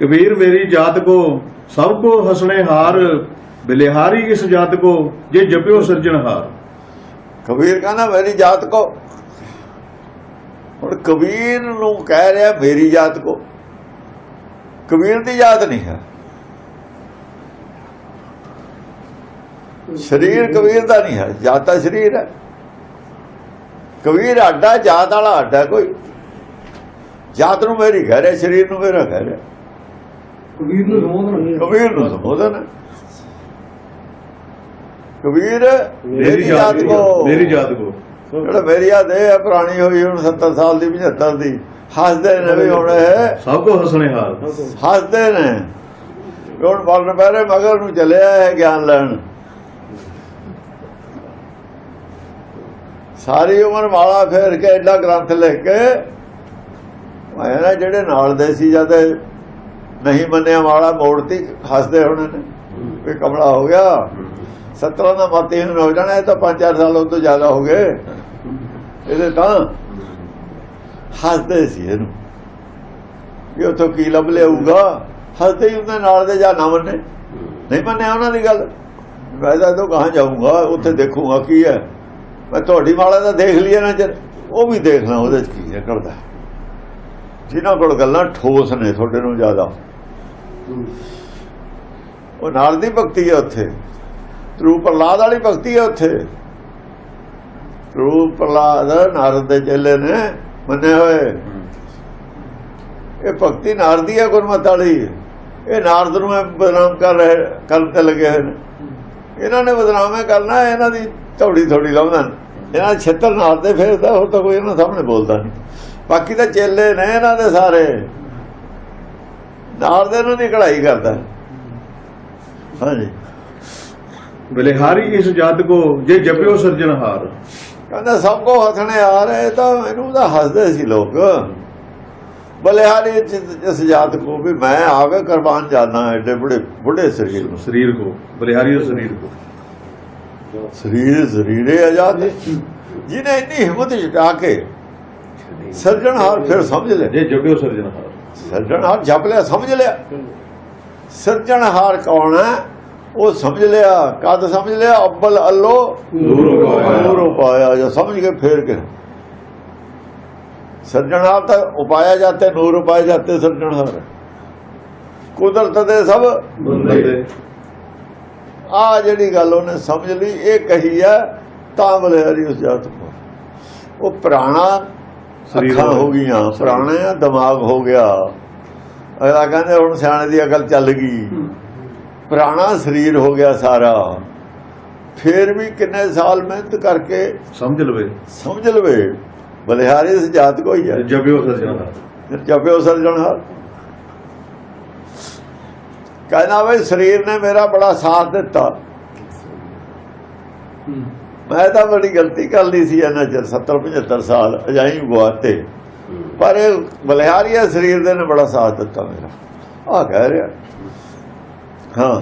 ਕਬੀਰ ਮੇਰੀ ਜਾਤ ਕੋ, ਸਭ ਕੋ ਹਸਣੇ ਹਾਰ, ਬਿਲਿਹਾਰੀ ਇਸ ਜਾਤ ਕੋ, ਜੇ ਜਪਿਓ ਸਿਰਜਣਹਾਰ ਕਬੀਰ ਕਹਿੰਦਾ, ਮੇਰੀ ਜਾਤ ਕੋ। ਹੁਣ ਕਬੀਰ ਨੂੰ ਕਹਿ ਰਿਹਾ, ਮੇਰੀ ਜਾਤ ਕੋ। ਕਬੀਰ ਦੀ ਜਾਤ ਨਹੀਂ ਹੈ। ਸਰੀਰ ਕਬੀਰ ਦਾ ਨਹੀਂ ਹੈ, ਜਾਤ ਦਾ ਸਰੀਰ ਹੈ। ਕਬੀਰ ਆਡਾ, ਜਾਤ ਵਾਲਾ ਆਡਾ ਕੋਈ। ਜਾਤ ਨੂੰ ਮੇਰੀ ਘਰੇ ਸਰੀਰ ਨੂੰ ਮੇਰਾ ਘਰੇ ਕਬੀਰ ਨੂੰ ਸੰਬੋਧਨ ਕਬੀਰ ਨੂੰ ਸੰਬੋਧਨ। ਕਬੀਰ ਮੇਰੀ ਜਾਤ ਕੋ। ਮੇਰੀ ਜਾਤ ਕੋ। ਜਿਹੜਾ ਮੇਰੀ ਆ ਦੇ ਹੈ ਪੁਰਾਣੀ ਹੋਈ ਹੁਣ 70 ਸਾਲ ਦੀ 75 ਦੀ। ਹੱਸਦੇ ਨੇ ਵੀ ਹੁਣ ਸਭ ਕੋ ਹੱਸਣੇ ਹਾਲ। ਹੱਸਦੇ ਨੇ। ਹੁਣ ਬੋਲਣ ਪਹਿਰੇ ਮਗਰ ਨੂੰ ਚੱਲਿਆ ਹੈ ਗਿਆਨ ਲੈਣ। ਸਾਰੀ ਉਮਰ ਵਾਲਾ ਫੇਰ ਕੇ ਐਡਾ ਗ੍ਰੰਥ ਲਿਖ ਕੇ ਮੈਂ ਜਿਹੜੇ ਨਾਲ ਦੇ ਸੀ ਜਦ ਨਹੀਂ ਮੰਨਿਆ ਮਾਲਾ ਮੋੜਤੀ ਹੱਸਦੇ ਹੋਣੇ ਨੇ। ਵੀ ਕਮਲਾ ਹੋ ਗਿਆ। 17 ਦਾ ਮਤੇ ਹੋ ਜਾਣਾ ਇਹ ਤਾਂ 5-4 ਸਾਲ ਉਹ ਤੋਂ ਜ਼ਿਆਦਾ ਹੋ ਗਏ। ਇਹਦੇ ਤਾਂ ਹੱਸਦੇ ਸੀ ਇਹਨੂੰ। ਵੀ ਉਥੋਂ ਕੀ ਲੱਭ ਲਿਆਊਗਾ? ਹੱਸਦੇ ਹੀ ਉਹਦੇ ਨਾਲ ਦੇ ਜਾਂ ਨਾ ਮੰਨੇ। ਨਹੀਂ ਮੰਨਿਆ ਉਹਨਾਂ ਦੀ ਗੱਲ। ਮੈਂ ਤਾਂ ਤੋਂ ਕਹਾਂ ਜਾਊਂਗਾ ਉੱਥੇ ਦੇਖੂਗਾ ਕੀ ਹੈ। ਮੈਂ ਤੁਹਾਡੀ ਮਾਲਾ ਦਾ ਦੇਖ ਲਿਆ ਨਾ ਜਦ ਉਹ ਵੀ ਦੇਖਣਾ ਉਹਦੇ ਚ ਕੀ ਨਿਕਲਦਾ ਜਿਨ੍ਹਾਂ ਕੋਲ ਗੱਲਾਂ ਠੋਸ ਨੇ ਤੁਹਾਡੇ ਨੂੰ ਜ਼ਿਆਦਾ। ਉਹ ਨਾਲ ਦੀ ਭਗਤੀ ਹੈ ਉੱਥੇ। ਰੂਪ ਪ੍ਰਲਾਦ ਵਾਲੀ ਭਗਤੀ ਹੈ ਉੱਥੇ। ਰੂਪ ਪ੍ਰਲਾਦ ਨਾਰਦ ਦੇ ਚੇਲੇ ਨੇ ਮੰਨੇ ਹੋਏ। ਇਹ ਭਗਤੀ ਨਾਰਦ ਹੈ ਗੁਰਮਤ ਵਾਲੀ। ਇਹ ਨਾਰਦ ਨੂੰ ਬਦਨਾਮ ਕਰ ਰਹੇ, ਕਰਨ ਤੇ ਲੱਗੇ ਹੋਏ ਨੇ। ਇਹਨਾਂ ਨੇ ਬਦਨਾਮੇ ਕਰਨਾ, ਇਹਨਾਂ ਦੀ ਥੋੜੀ ਥੋੜੀ ਲਾਉਂਦਾ ਇਹਨਾਂ ਦੇ ਛੇਤਰ ਨਾਰਦ ਦੇ ਫੇਰਦਾ ਹੋਰ ਤਾਂ ਕੋਈ ਇਹਨਾਂ ਸਾਹਮਣੇ ਬੋਲਦਾ ਨਹੀਂ। ਬਾਕੀ ਤਾਂ ਚੇਲੇ ਨੇ ਇਹਨਾਂ ਦੇ ਸਾਰੇ। ਨਾਲ ਦੇ ਨੂੰ ਦੀ ਕਢਾਈ ਕਰਦਾ। ਹਾਂਜੀ। ਬਲਿਹਾਰੀ ਇਸ ਜਦ ਕੋ ਜੇ ਜਪਿਓ ਸਿਰਜਣਹਾਰ ਕਹਿੰਦਾ ਸਭ ਕੋ ਹੱਸਣੇ ਆ ਰਹੇ ਤਾਂ ਇਹਨੂੰ ਤਾਂ ਹੱਸਦੇ ਸੀ ਲੋਕ। ਬਲਿਹਾਰੀ ਜਿਸ ਜਾਤ ਕੋ ਵੀ ਮੈਂ ਆਵੇ ਕੁਰਬਾਨ ਜਾਣਾ ਐਡੇ ਬੁੜੇ ਬੁੜੇ ਸਰੀਰ ਨੂੰ। ਸਰੀਰ ਕੋ ਬਲਿਹਾਰੀ ਉਹ ਸਰੀਰ ਕੋ। ਸਰੀਰ ਜ਼ਰੀਰੇ ਆਜ਼ਾਦ ਜਿਹਨੇ ਇੰਨੀ ਹਿੰਮਤ ਜਟਾ ਕੇ ਸਰਜਣਹਾਰ ਫਿਰ ਸਮਝ ਲੈ। ਜੇ ਜੁੜਿਓ ਸਰਜਣਹਾਰ ਸਰਜਣਹਾਰ ਜਪ ਲਿਆ ਸਮਝ ਲਿਆ। ਸਰਜਣਹਾਰ ਕੌਣ ਹੈ? ਉਹ ਸਮਝ ਲਿਆ ਕਦ ਸਮਝ ਲਿਆ ਅੱਬਲ ਅੱਲੋ ਨੂਰ ਉਪਾਇਆ। ਉਪਾਇਆ ਜੋ ਸਮਝ ਕੇ ਫੇਰ ਕੇ। ਸਰਜਣਹਾਰ ਤਾਂ ਉਪਾਇਆ ਜਾਂਦੇ ਨੂਰ ਉਪਾਏ ਜਾਂਦੇ ਸਰਜਣਹਾਰ ਕੁਦਰਤ ਦੇ ਸਭ बंदे ਆ ਜਿਹੜੀ ਗੱਲ ਉਹਨੇ ਸਮਝ ਲਈ ਇਹ ਕਹੀ ਆ ਤਾਂ ਬਲਿਹਾਰੀ ਉਸ ਜਾਤ ਕੋ ਉਹ ਪੁਰਾਣਾ ਸਰੀਰ ਹੋ ਗਈਆਂ ਪੁਰਾਣਾ ਦਿਮਾਗ ਹੋ ਗਿਆ। ਅਗਲਾ ਕਹਿੰਦੇ ਹੁਣ ਸਿਆਣੇ ਦੀ ਅਕਲ ਚੱਲ ਗਈ। ਪੁਰਾਣਾ ਸਰੀਰ ਹੋ ਗਿਆ ਸਾਰਾ। ਫੇਰ ਵੀ ਕਿੰਨੇ ਸਾਲ ਮਿਹਨਤ ਕਰਕੇ ਸਮਝ ਲਵੇ। ਸਮਝ ਲਵੇ। ਬਲਿਹਾਰੀ ਇਸ ਜਾਤ ਕੋਈ ਹੈ ਜਪਿਓ ਸਰ ਜਣਾ ਜਪਿਓ ਸਰ ਜਣਾ ਕਹਿੰਦਾ ਵੇ ਸਰੀਰ ਨੇ ਮੇਰਾ ਬੜਾ ਸਾਥ ਦਿੱਤਾ। ਮੈਂ ਤਾਂ ਬੜੀ ਗਲਤੀ ਕਰ ਲਈ ਸੀ ਇਹਨਾਂ ਚਿਰ 70 75 ਸਾਲ ਅਜਾਈ ਗਵਾਤੇ ਪਰ ਇਹ ਬਲਿਹਾਰੀਆ ਸਰੀਰ ਦੇ ਨੇ ਬੜਾ ਸਾਥ ਦਿੱਤਾ ਮੇਰਾ। ਆ ਕਹਿ ਰਿਹਾ। ਹਾਂ।